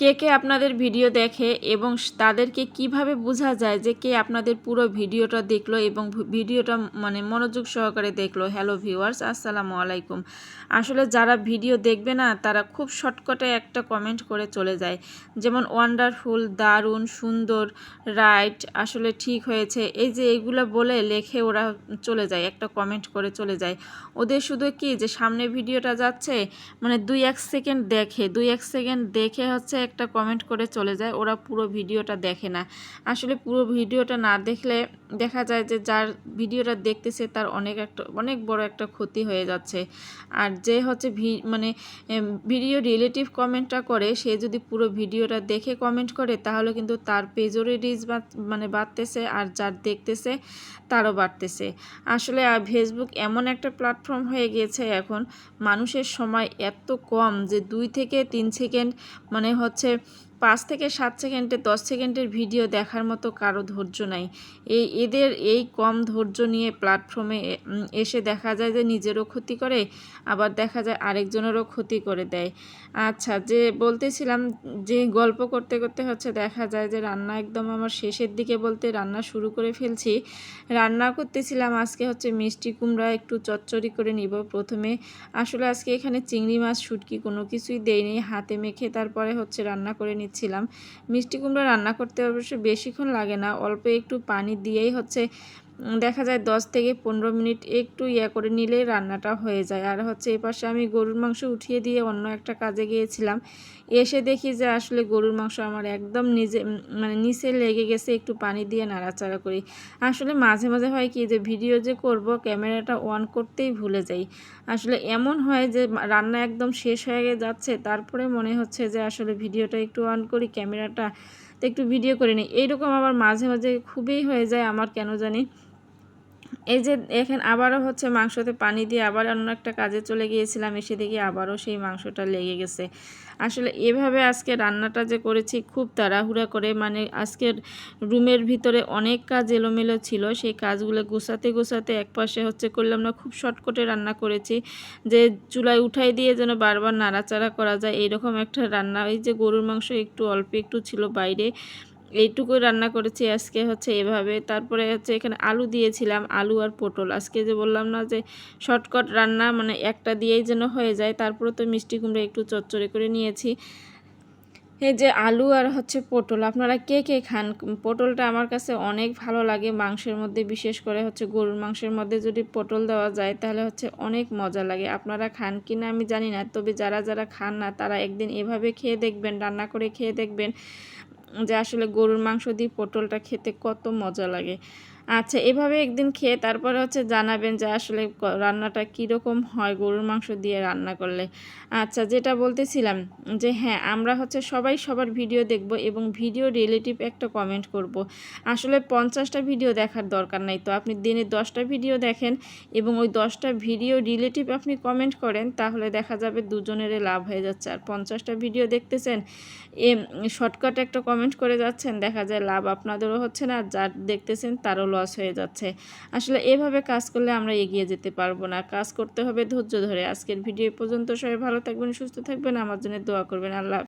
কে কে আপনাদের ভিডিও দেখে এবং তাদেরকে কীভাবে বোঝা যায় যে কে আপনাদের পুরো ভিডিওটা দেখল এবং ভিডিওটা মানে মনোযোগ সহকারে দেখল? হ্যালো ভিউয়ার্স আসসালামু আলাইকুম। আসলে যারা ভিডিও দেখবে না, তারা খুব শর্টকাটে একটা কমেন্ট করে চলে যায়। যেমন ওয়ান্ডারফুল দারুণ, সুন্দর রাইট আসলে ঠিক হয়েছে। এই যে এইগুলো বলে লেখে ওরা চলে যায়, একটা কমেন্ট করে চলে যায়। ওদের শুধু কি যে সামনে ভিডিওটা যাচ্ছে? মানে দুই এক সেকেন্ড দেখে, দুই এক সেকেন্ড দেখে হচ্ছে একটা কমেন্ট করে চলে যায়, ওরা পুরো ভিডিওটা দেখে না। আসলে পুরো ভিডিওটা না দেখলে দেখা যায় যে যার ভিডিওটা দেখতেছে তার অনেক একটা, অনেক বড় একটা ক্ষতি হয়ে যাচ্ছে। আর যে হচ্ছে মানে ভিডিও রিলেটিভ কমেন্টটা করে, সে যদি পুরো ভিডিওটা দেখে কমেন্ট করে, তাহলে কিন্তু তার পেজরে রিচ মানে বাড়তেছে আর যার দেখতেছে তারও বাড়তেছে। আসলে ফেসবুক এমন একটা প্ল্যাটফর্ম হয়ে গিয়েছে এখন, মানুষের সময় এত কম যে দুই থেকে তিন সেকেন্ড মানে হচ্ছে পাঁচ থেকে সাত সেকেন্ডে দশ সেকেন্ডের ভিডিও দেখার মতো কারও ধৈর্য নাই। এই এদের এই কম ধৈর্য নিয়ে প্ল্যাটফর্মে এসে দেখা যায় যে নিজেরও ক্ষতি করে, আবার দেখা যায় আরেকজনেরও ক্ষতি করে দেয়। আচ্ছা যে বলতেছিলাম যে গল্প করতে করতে হচ্ছে দেখা যায় যে রান্না একদম আমার শেষের দিকে বলতে রান্না শুরু করে ফেলছি। রান্না করতেছিলাম আজকে হচ্ছে মিষ্টি কুমড়া একটু চচ্চড়ি করে নিব প্রথমে। আসলে আজকে এখানে চিংড়ি মাছ, শুটকি কোনো কিছুই দেয়নি হাতে মেখে তারপরে হচ্ছে রান্না করে নিচ্ছিলাম মিষ্টি কুমড়া রান্না করতে অবশ্য বেশিক্ষণ লাগে না অল্প একটু পানি দিয়েই হচ্ছে দেখা যায় দশ থেকে পনেরো মিনিট একটু ইয়া করে নিলে রান্নাটা হয়ে যায়। আর হচ্ছে এপাশে আমি গরুর মাংস উঠিয়ে দিয়ে অন্য একটা কাজে গিয়েছিলাম। এসে দেখি যে আসলে গরুর মাংস আমার একদম নিজে মানে নিচে লেগে গেছে, একটু পানি দিয়ে নাড়াচাড়া করি। আসলে মাঝে মাঝে হয় কি যে ভিডিও যে করব, ক্যামেরাটা অন করতেই ভুলে যাই। আসলে এমন হয় যে রান্না একদম শেষ হয়ে যাচ্ছে, তারপরে মনে হচ্ছে যে আসলে ভিডিওটা একটু অন করি, ক্যামেরাটা তো একটু ভিডিও করে নিই। এইরকম আবার মাঝে মাঝে খুবই হয়ে যায়, আমার কেন জানি। এই যে এখানে আবারও হচ্ছে মাংসতে পানি দিয়ে আবার অন্য একটা কাজে চলে গিয়েছিলাম, এসে দেখি আবারও সেই মাংসটা লেগে গেছে। আসলে এভাবে আজকে রান্নাটা যে করেছি খুব তাড়াহুড়া করে মানে আজকের রুমের ভিতরে অনেক কাজ এলোমেলো ছিল, সেই কাজগুলো গোছাতে গোছাতে এক পাশে হচ্ছে করলাম না, খুব শর্টকটে রান্না করেছি। যে চুলায় উঠাই দিয়ে যেন বারবার নাড়াচাড়া করা যায়, এইরকম একটা রান্না। এই যে গরুর মাংস একটু অল্প একটু ছিল বাইরে এইটুকুই রান্না করেছি আজকে হচ্ছে এভাবে। তারপরে হচ্ছে এখানে আলু দিয়েছিলাম, আলু আর পটল। আজকে যে বললাম না যে শর্টকাট রান্না মানে একটা দিয়েই যেন হয়ে যায়, তারপরে তো মিষ্টি কুমড়া একটু চচ্চড়ি করে নিয়েছি। এই যে আলু আর হচ্ছে পটল, আপনারা কে কে খান? পটলটা আমার কাছে অনেক ভালো লাগে মাংসের মধ্যে, বিশেষ করে হচ্ছে গরুর মাংসের মধ্যে যদি পটল দেওয়া যায়, তাহলে হচ্ছে অনেক মজা লাগে। আপনারা খান কি না আমি জানি না, তবে যারা যারা খান না, তারা একদিন এভাবে খেয়ে দেখবেন, রান্না করে খেয়ে দেখবেন। যে আসলে গরুর মাংস দিয়ে পটলটা খেতে কত মজা লাগে। আচ্ছা এভাবে একদিন খেয়ে তারপরে হচ্ছে জানাবেন যে আসলে রান্নাটা কীরকম হয় গরুর মাংস দিয়ে রান্না করলে। আচ্ছা যেটা বলতেছিলাম যে হ্যাঁ আমরা হচ্ছে সবাই সবার ভিডিও দেখব এবং ভিডিও রিলেটিভ একটা কমেন্ট করব। আসলে পঞ্চাশটা ভিডিও দেখার দরকার নাই। তো আপনি দিনে দশটা ভিডিও দেখেন এবং ওই দশটা ভিডিও রিলেটিভ আপনি কমেন্ট করেন, তাহলে দেখা যাবে দুজনেরই লাভ হয়ে যাচ্ছে। আর পঞ্চাশটা ভিডিও দেখতেছেন এ শর্টকাট একটা কমেন্ট করে যাচ্ছেন, দেখা যায় লাভ আপনাদেরও হচ্ছে না, যার দেখতেছেন তারও লস হয়ে যাচ্ছে। আসলে এভাবে কাজ করলে আমরা এগিয়ে যেতে পারব না। কাজ করতে হবে ধৈর্য ধরে। আজকের ভিডিও পর্যন্ত। সবাই ভালো থাকবেন, সুস্থ থাকবেন। আমার জন্য দোয়া করবেন। আল্লাহ